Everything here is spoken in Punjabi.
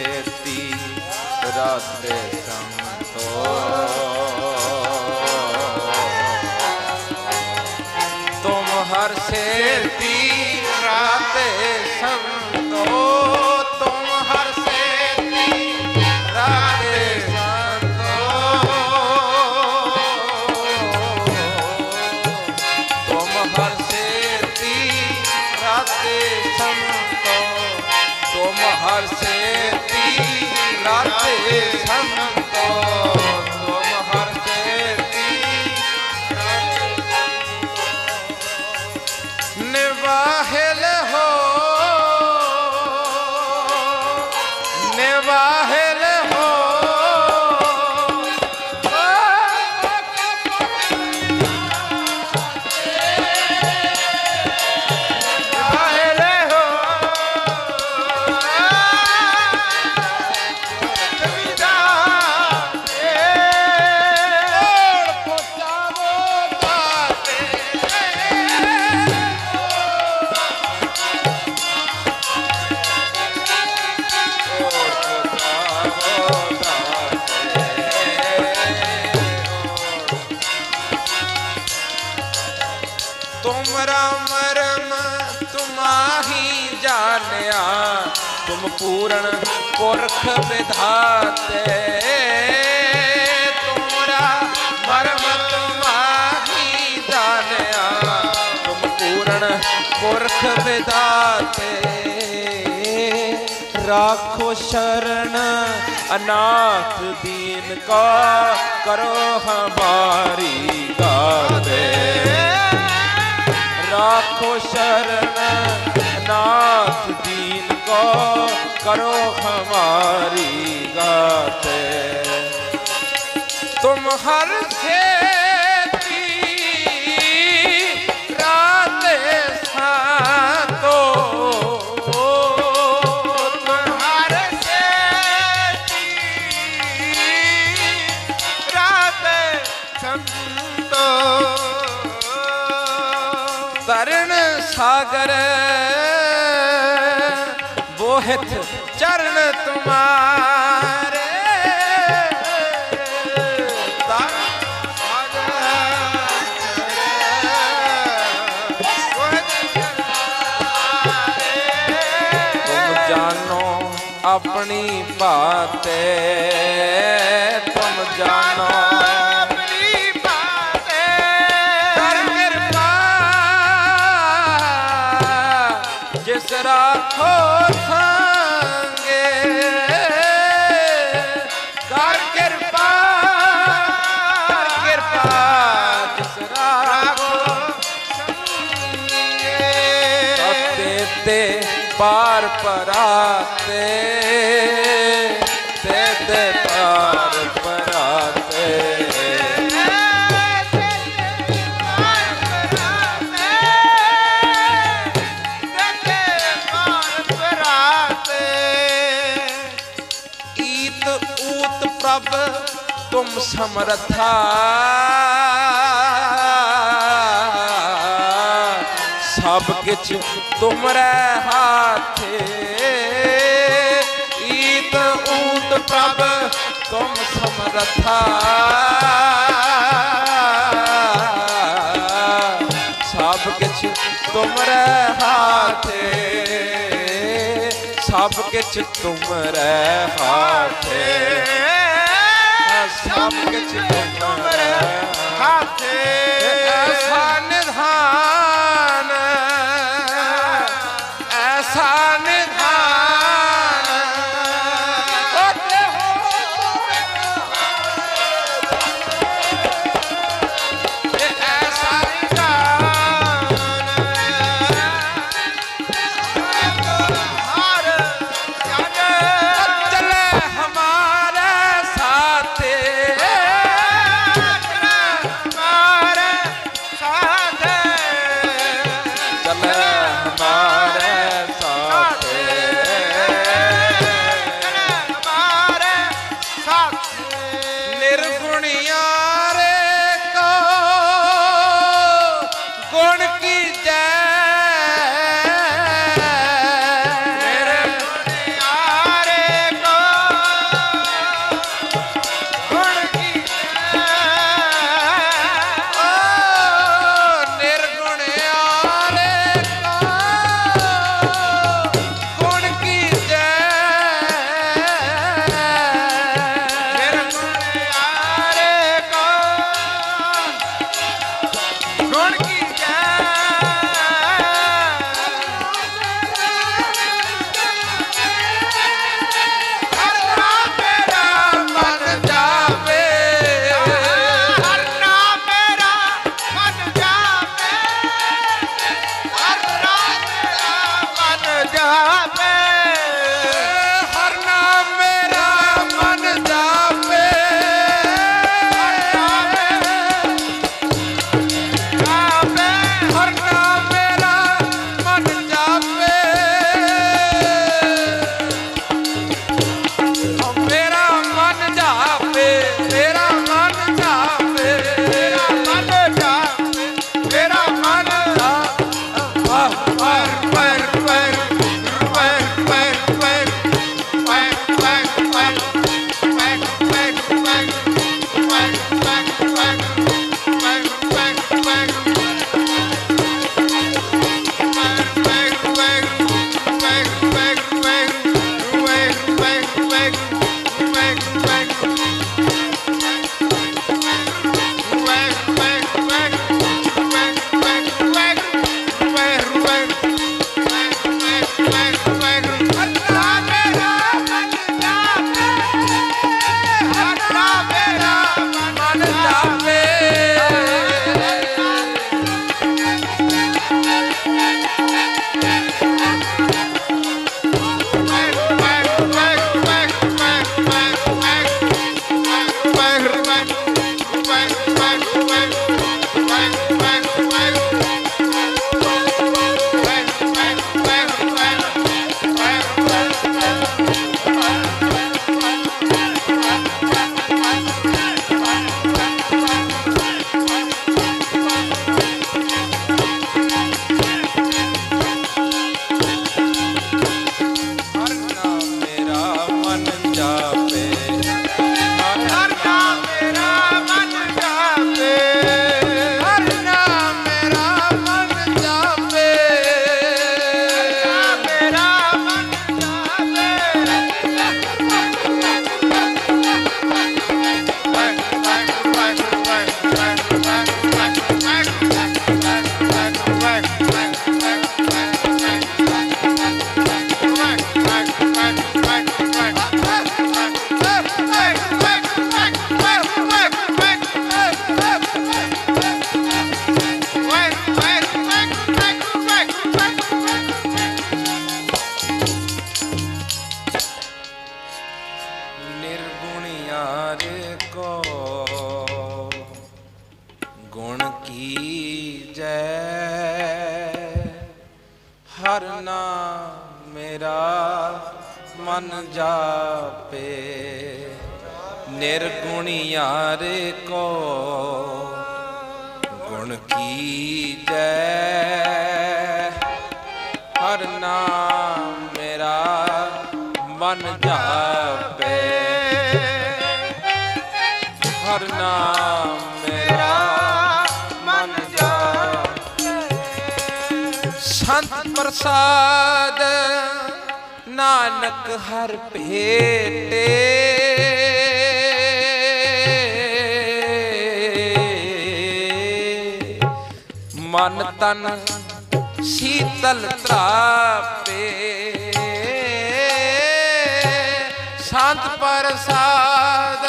ਸੇਤੀ। ਰਾਤੇ ਸੰਤੋ। ਤੁਮ ਹਰ ਸੇਤੀ ਰਾਤੇ ਸੰਤੋ। ਤੁਮ ਹਰ ਸੇਤੀ ਰਾਤੇ ਹਰ ਸੇਤੀ ਰਾਤੇ ਸੰਤੋ ਤੁਮਰਾ ਮਰਮ ਤੁਮਾਹੀ ਜਾਣਿਆ। ਤੁਮ ਪੂਰਨ ਪੁਰਖ ਵਿਧਾਤੇ। ਪੁਰਖ ਵਿਦਾਤੇ ਰਾਖੋ ਸ਼ਰਨ, ਅਨਾਥ ਦੀਨ ਕਾ ਕਰੋ ਹਮਾਰੀ ਗਾਵੇ ਰਾਖੋ ਸ਼ਰਨ ਨਾਥ ਦੀਨ ਕੋ ਕਰੋ ਹਮਾਰੀ ਗਾਤੇ ਤੁਮ ਹਰ ਸੇ ਸਾਗਰ। ਬੋਹਿਤ ਚਰਨ ਤੁਮਾਰੇ। ਤਰਨ ਆਪਣੀ ਬਾਤੇ ਤੁਮ ਜਾਨੋ ਤੇ ਪਾਰ ਪਰਾਤੇ ਤੇ ਤੇ ਪਾਰ ਪਰਾਤੇ। ਈਤ ਊਤ ਪ੍ਰਭ ਤੁਮ ਸਮਰਥਾ। ਸਭ ਕਿਛ ਤੁਮਰੇ ਹਾਥੇ। ਈਤ ਊਤ ਪ੍ਰਭ ਤੁਮ ਸਮਰਥਾ। ਸਭ ਕਿਛ ਤੁਮਰੇ ਹਾਥੇ। ਸਭ ਕਿਛ ਤੁਮਰੇ ਹਾਥੇ। ਸਭ ਕਿਛ ਤੁਮਰੇ ਹਾਥੇ। ਮਨ ਜਾਪੇ ਨਿਰਗੁਣ ਨਿਰਗੁਣਿਆਰੇ ਕੋ ਗੁਣ ਕੀਜੈ। ਹਰ ਨਾਮ ਮੇਰਾ ਮਨ ਜਾਪੇ। ਹਰ ਨਾਮ ਮੇਰਾ ਮਨ ਜਾਪੇ। ਸੰਤ ਪ੍ਰਸਾਦ ਨਾਨਕ ਹਰ ਭੇਟੇ। ਮਨ ਤਨ ਸ਼ੀਤਲ ਤਰਾਪੇ। ਸੰਤ ਪ੍ਰਸਾਦ